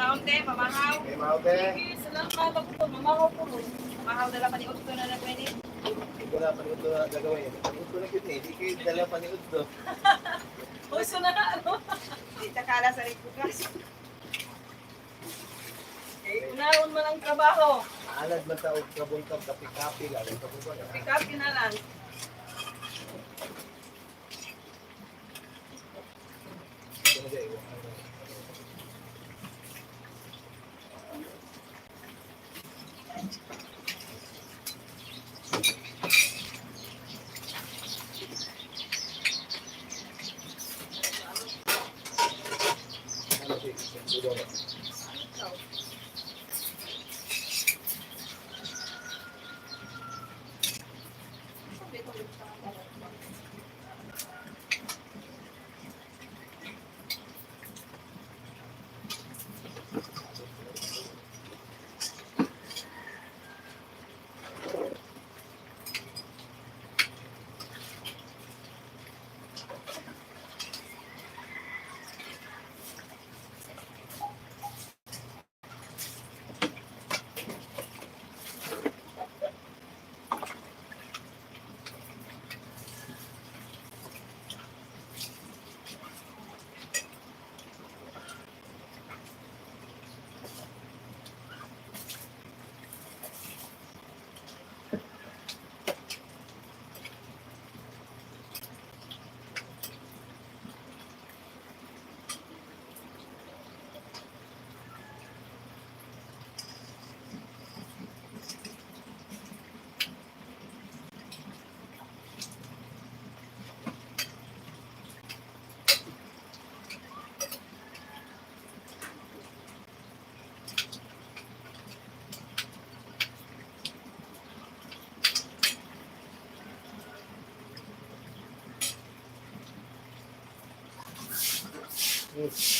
Mga unte, mamahaw. Okay, Maute. Salamat po, mamahaw po. Mamahaw dala pa ni Utto na. Hindi wala pa ito na gagawin. Panood ko na yun eh. Hindi kayo dala panood to. Uso na ka, ano? Di takala sa rikugas. Eh, unaon man ang trabaho. Alad man taog kabuntag kapi-kapi lang. Pick up na lang. Oof.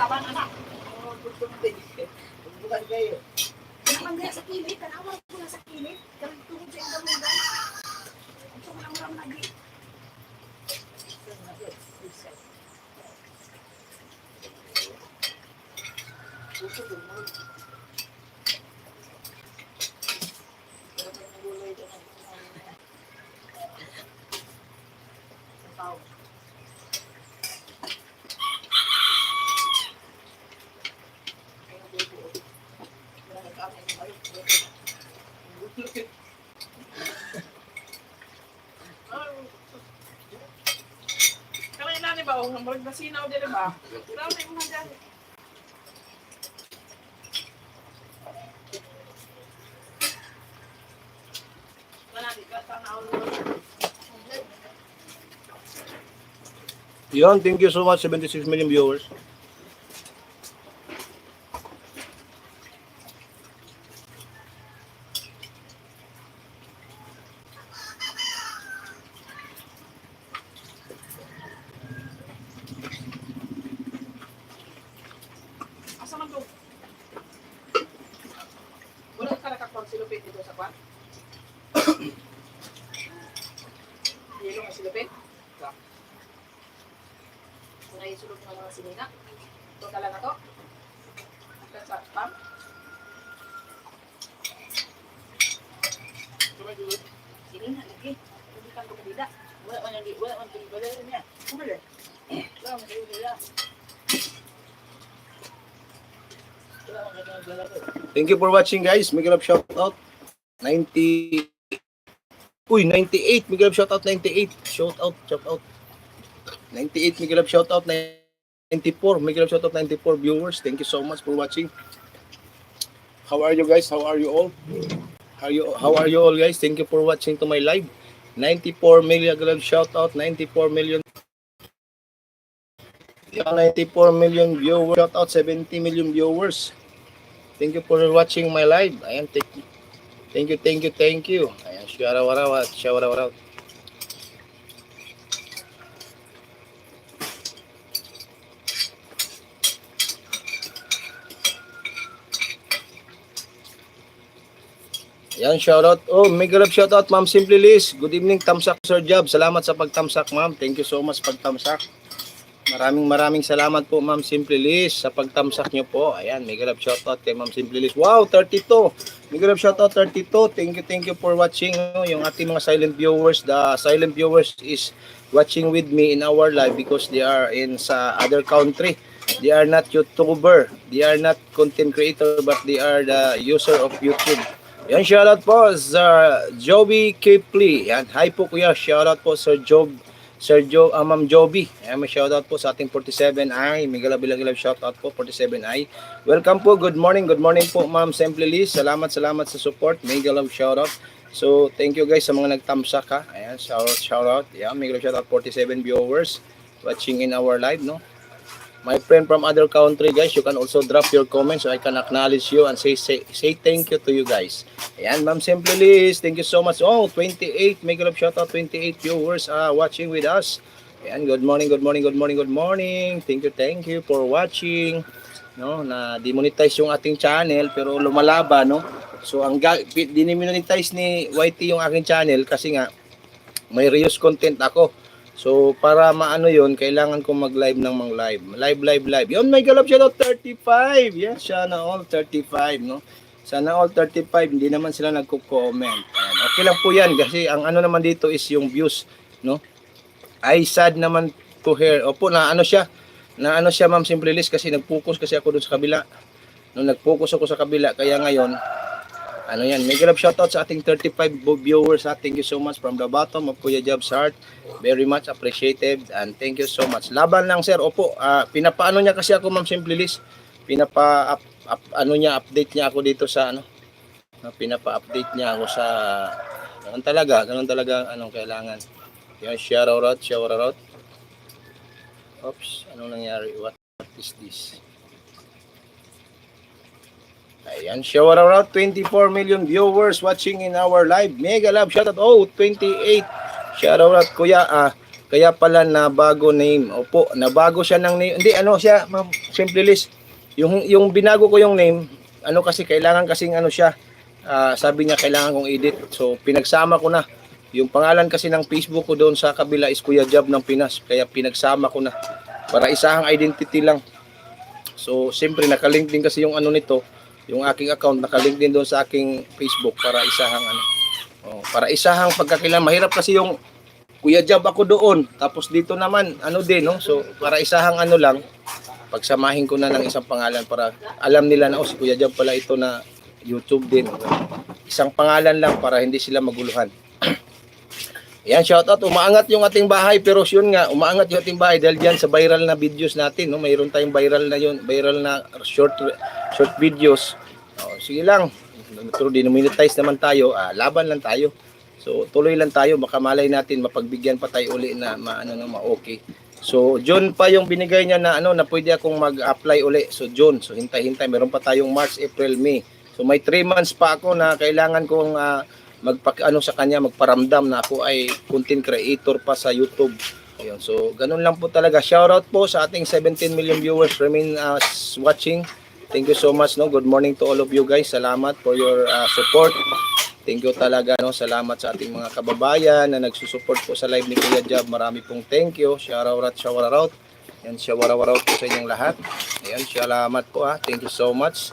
Nagkaban anak. Bukan kayo. Naman nga sa kilid, tanawa ko na sa kilid. Kaya tungkol sa indang mga Gusto ko lang maram lagi. Kaya ilan ni ba? Ang marag na sinaw din ba? Kaya na mga dyan. Yon, thank you so much, 76 million viewers. Asa man to? Wala ka nakakpag silupit dito sa kwan? Yelo nga silupit? Wala yung sulok ng mga sinina? Ito talaga to? Ito sa pam? Sinina, lagi. Hindi ka ko kabida. Wala man yung wala man yung wala niya. Kumali. Wala man yung wala. Thank you for watching, guys. Make love shout out. 90. Uy, 98. Make love shout out 98. Shout out, shout out. 98. Make love shout out 94. Make love shout out 94 viewers. Thank you so much for watching. How are you guys? How are you all? How are you how are you all guys? Thank you for watching to my live. 94 million love shout out 94 million Yung 94 million viewers. Shout out 70 million viewers. Thank you for watching my live. Ayan, thank you. Thank you, thank you, thank you. Ayan, shawara-wara, shawara-wara. Yan, shoutout. Oh, mega love shoutout, Ma'am Simply Liz. Good evening, Tamsak Sir Job. Salamat sa pagtamsak, Ma'am. Thank you so much pagtamsak. Maraming maraming salamat po, Ma'am Simply Liz, sa pagtamsak niyo po. Ayan, mega love shoutout kay Ma'am Simply Liz. Wow, 32. Mega love shoutout 32. Thank you, thank you for watching. No, yung ating mga silent viewers, the silent viewers is watching with me in our live because they are in sa other country. They are not YouTuber. They are not content creator but they are the user of YouTube. Yan, shoutout po sa Joby Kipley. Yan, hi po kuya. Shoutout po Sir Job, Sir Jo, uh, Ma'am Joby. Yan, may shoutout po sa ating 47i. May galabilang shoutout po 47i. Welcome po. Good morning. Good morning po Ma'am Simply Liz. Salamat, salamat sa support. May galab shoutout. So, thank you guys sa mga nagtamsak ha. Ayan, shoutout, shoutout. Yan, may galab shoutout 47 viewers watching in our live, no? My friend from other country guys you can also drop your comments. So I can acknowledge you and say say, say thank you to you guys. Ayan ma'am simply Liz thank you so much. Oh 28 make love shout out 28 viewers uh, watching with us. Ayan good morning good morning good morning good morning. Thank you thank you for watching. No na demonetize yung ating channel pero lumalaba no? So ang dinemonetize ni YT yung aking channel kasi nga may reuse content ako So, para maano yon kailangan ko mag-live ng mga live. Live, live, live. Yun, may galap siya daw, 35. Yes, sana all 35, no? Sana all 35, hindi naman sila nagko-comment. Okay lang po yan kasi ang ano naman dito is yung views, no? I sad naman to hear. Opo, na ano siya, na ano siya ma'am simple list kasi nag-focus kasi ako dun sa kabila. No, nag-focus ako sa kabila kaya ngayon ano yan, may grab shoutout sa ating 35 viewers ha. Thank you so much from the bottom of Kuya Job's heart. Very much appreciated and thank you so much. Laban lang sir, opo, ah, pinapaano niya kasi ako ma'am Simply Liz. Pinapa up, up- ano niya, update niya ako dito sa ano. Ah, Pinapa-update niya ako sa ganun talaga, ganun talaga anong kailangan. Yan, shout out, shout out. Oops, anong nangyari? What is this? Ayan, shout out 24 million viewers watching in our live. Mega love shout out. Oh, 28. Shout out kuya. Ah, kaya pala na bago name. Opo, na bago siya ng name. Hindi ano siya, ma'am, simple list. Yung yung binago ko yung name, ano kasi kailangan kasing ano siya. ah, sabi niya kailangan kong edit. So pinagsama ko na. Yung pangalan kasi ng Facebook ko doon sa kabila is Kuya Job ng Pinas. Kaya pinagsama ko na para isahang identity lang. So, siyempre nakalink din kasi yung ano nito, yung aking account nakalink din doon sa aking Facebook para isahang ano. Oh, para isahang pagkakailan mahirap kasi yung Kuya Job ako doon. Tapos dito naman ano din no. So para isahang ano lang pagsamahin ko na ng isang pangalan para alam nila na oh si Kuya Job pala ito na YouTube din. Isang pangalan lang para hindi sila maguluhan. Yan, shout out. Umaangat yung ating bahay pero yun nga, umaangat yung ating bahay dahil diyan sa viral na videos natin, no. Mayroon tayong viral na yun, viral na short short videos. Oh, sige lang. Pero dinomonetize naman tayo, ah, laban lang tayo. So tuloy lang tayo, baka malay natin mapagbigyan pa tayo uli na maano na ma-okay. So June pa yung binigay niya na ano na pwede akong mag-apply uli. So June, so hintay-hintay, meron pa tayong March, April, May. So may 3 months pa ako na kailangan kong ah, magpak ano sa kanya magparamdam na ako ay content creator pa sa YouTube. Ayun, so ganun lang po talaga. Shoutout po sa ating 17 million viewers remain uh, watching. Thank you so much no. Good morning to all of you guys. Salamat for your uh, support. Thank you talaga no. Salamat sa ating mga kababayan na nagsusupport po sa live ni Kuya Jab. Marami pong thank you. Shoutout, shoutout. Yan, shoutout po sa inyong lahat. Ayan, salamat po ha. Thank you so much.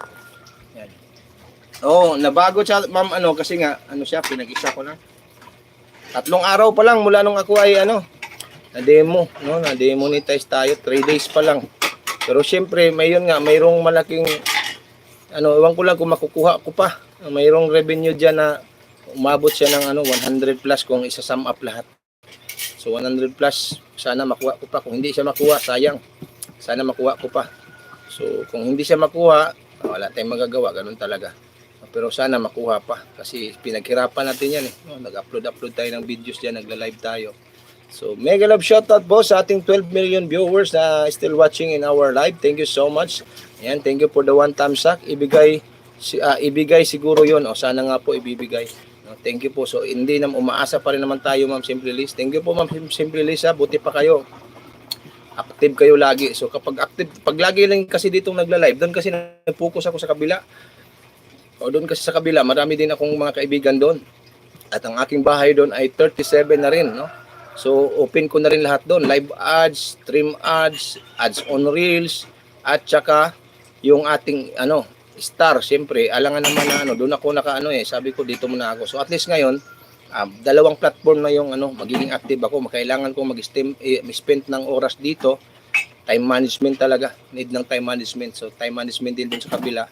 Oh, nabago siya, ma'am, ano, kasi nga, ano siya, pinag-isa ko na. Tatlong araw pa lang mula nung ako ay, ano, na-demo, no, na-demonetize tayo, 3 days pa lang. Pero syempre, mayon nga, mayroong malaking, ano, ewan ko lang kung makukuha ko pa. Mayroong revenue dyan na umabot siya ng, ano, 100 plus kung isa-sum up lahat. So, 100 plus, sana makuha ko pa. Kung hindi siya makuha, sayang. Sana makuha ko pa. So, kung hindi siya makuha, wala tayong magagawa, ganun talaga. Pero sana makuha pa kasi pinaghirapan natin yan eh. No, nag-upload upload tayo ng videos diyan, nagla-live tayo. So, mega love shoutout po sa ating 12 million viewers na still watching in our live. Thank you so much. Ayan, thank you for the one time sack. Ibigay, si, ah, ibigay siguro yon O, sana nga po ibibigay. Thank you po. So, hindi na umaasa pa rin naman tayo, Ma'am Simply Liz. Thank you po, Ma'am Simply Liz. ha. Buti pa kayo. Active kayo lagi. So, kapag active, pag lagi lang kasi ditong nagla-live, doon kasi nag-focus ako sa kabila. O, doon kasi sa kabila, marami din akong mga kaibigan doon. At ang aking bahay doon ay 37 na rin, no? So, open ko na rin lahat doon. Live ads, stream ads, ads on reels, at saka yung ating, ano, star, siyempre, alangan naman na, ano, doon ako naka, ano eh, sabi ko, dito muna ako. So, at least ngayon, um, dalawang platform na yung, ano, magiging active ako. Kailangan ko mag-spend eh, spend ng oras dito. Time management talaga. Need ng time management. So, time management din dun sa kabila.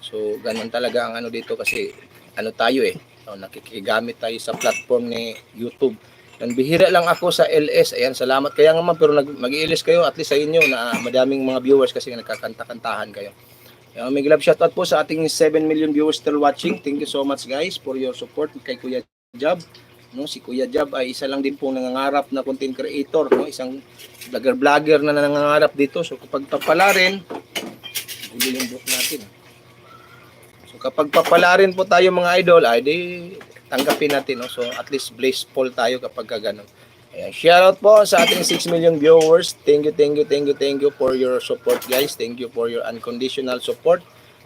So, ganun talaga ang ano dito kasi, ano tayo eh, so, nakikigamit tayo sa platform ni YouTube. Yan, bihira lang ako sa LS. Ayan, salamat. Kaya nga pero mag-LS kayo, at least sa inyo, na madaming mga viewers kasi nagkakanta-kantahan kayo. Yan, may love shoutout po sa ating 7 million viewers still watching. Thank you so much guys for your support kay Kuya Jab. No, si Kuya Jab ay isa lang din po nangangarap na content creator, no? Isang vlogger-vlogger na nangangarap dito. So kapag papalarin, huli yung book natin. So kapag papalarin po tayo mga idol, ay di tanggapin natin. No? So at least blissful tayo kapag ka ganun. Ayan, shoutout po sa ating 6 million viewers. Thank you, thank you, thank you, thank you for your support guys. Thank you for your unconditional support.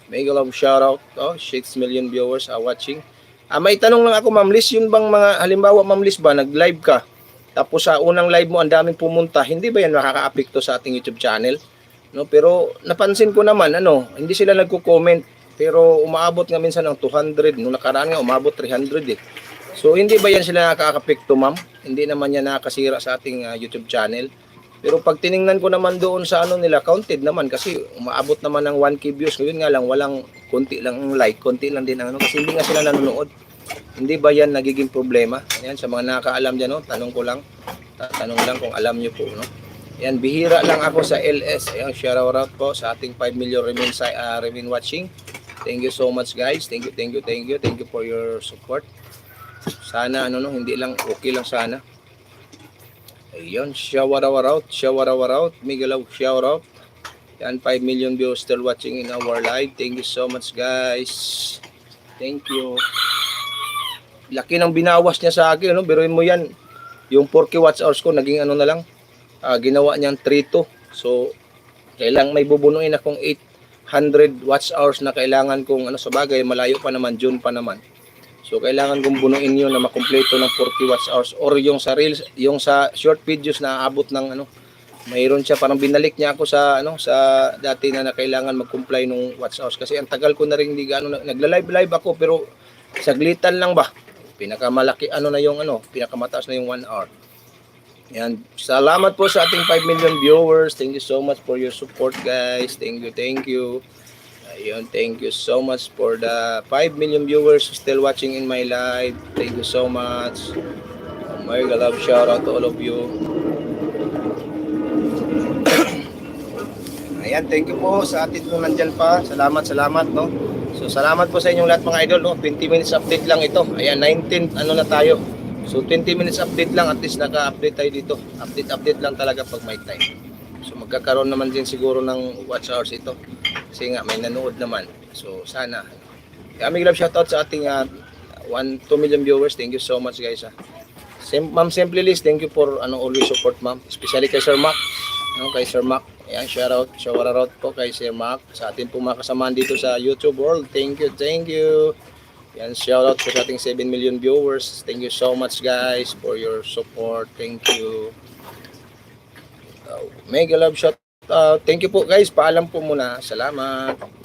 Mega love shoutout. Oh, 6 million viewers are watching. Ah, may tanong lang ako, Ma'am Liz, yun bang mga, halimbawa, Ma'am Liz ba, nag-live ka, tapos sa unang live mo, ang daming pumunta, hindi ba yan nakaka-apekto sa ating YouTube channel? No, pero napansin ko naman, ano, hindi sila nagko-comment, pero umaabot nga minsan ng 200, nung nakaraan nga, umabot 300 eh. So, hindi ba yan sila nakaka-apekto, Ma'am? Hindi naman yan nakakasira sa ating ah, YouTube channel. Pero pag tiningnan ko naman doon sa ano nila, counted naman kasi umaabot naman ng 1k views. Ngayon nga lang, walang konti lang ang like, konti lang din ang ano. Kasi hindi nga sila nanonood. Hindi ba yan nagiging problema? Ayan, sa mga nakakaalam dyan, no? tanong ko lang. Tanong lang kung alam nyo po. No? Ayan, bihira lang ako sa LS. Ayan, shout out po sa ating 5 million remain, si- ah, remain watching. Thank you so much guys. Thank you, thank you, thank you. Thank you for your support. Sana ano no, hindi lang okay lang sana. Ayun, our out, our out. Miguel shout out. Yan, 5 million viewers still watching in our live. Thank you so much, guys. Thank you. Laki ng binawas niya sa akin, no? Biruin mo yan. Yung 4K watch hours ko, naging ano na lang. ah, ginawa niyang 3 So, kailang may bubunuin akong 800 watch hours na kailangan kong ano sa bagay, malayo pa naman, June pa naman. So kailangan kong bunuin 'yun na makumpleto ng 40 watch hours or yung sa reels, yung sa short videos na aabot ng ano, mayroon siya parang binalik niya ako sa ano sa dati na, na kailangan mag-comply nung watch hours kasi ang tagal ko na rin hindi gaano nagla-live live ako pero saglitan lang ba. Pinakamalaki ano na yung ano, pinakamataas na yung 1 hour. Yan. Salamat po sa ating 5 million viewers. Thank you so much for your support guys. Thank you, thank you. Ayun, thank you so much for the 5 million viewers still watching in my live. Thank you so much. Oh my God, love shout out to all of you. Ayan, thank you po sa atin po nandyan pa. Salamat, salamat, no? So, salamat po sa inyong lahat mga idol, no? 20 minutes update lang ito. Ayan, 19, ano na tayo. So, 20 minutes update lang. At least naka-update tayo dito. Update, update lang talaga pag may time. So, magkakaroon naman din siguro ng watch hours ito. Kasi nga, may nanood naman. So, sana. May love shoutout sa ating uh, 1, 2 million viewers. Thank you so much, guys. ah. Sim ma'am Simply Liz, thank you for ano, always support, ma'am. Especially kay Sir Mac. No, kay Sir Mac. Ayan, shout out, shout out po kay Sir Mac. Sa ating po dito sa YouTube world. Thank you, thank you. Yan, shout out sa ating 7 million viewers. Thank you so much, guys, for your support. Thank you. Uh, mega love shout out. Thank you po, guys. Paalam po muna. Salamat.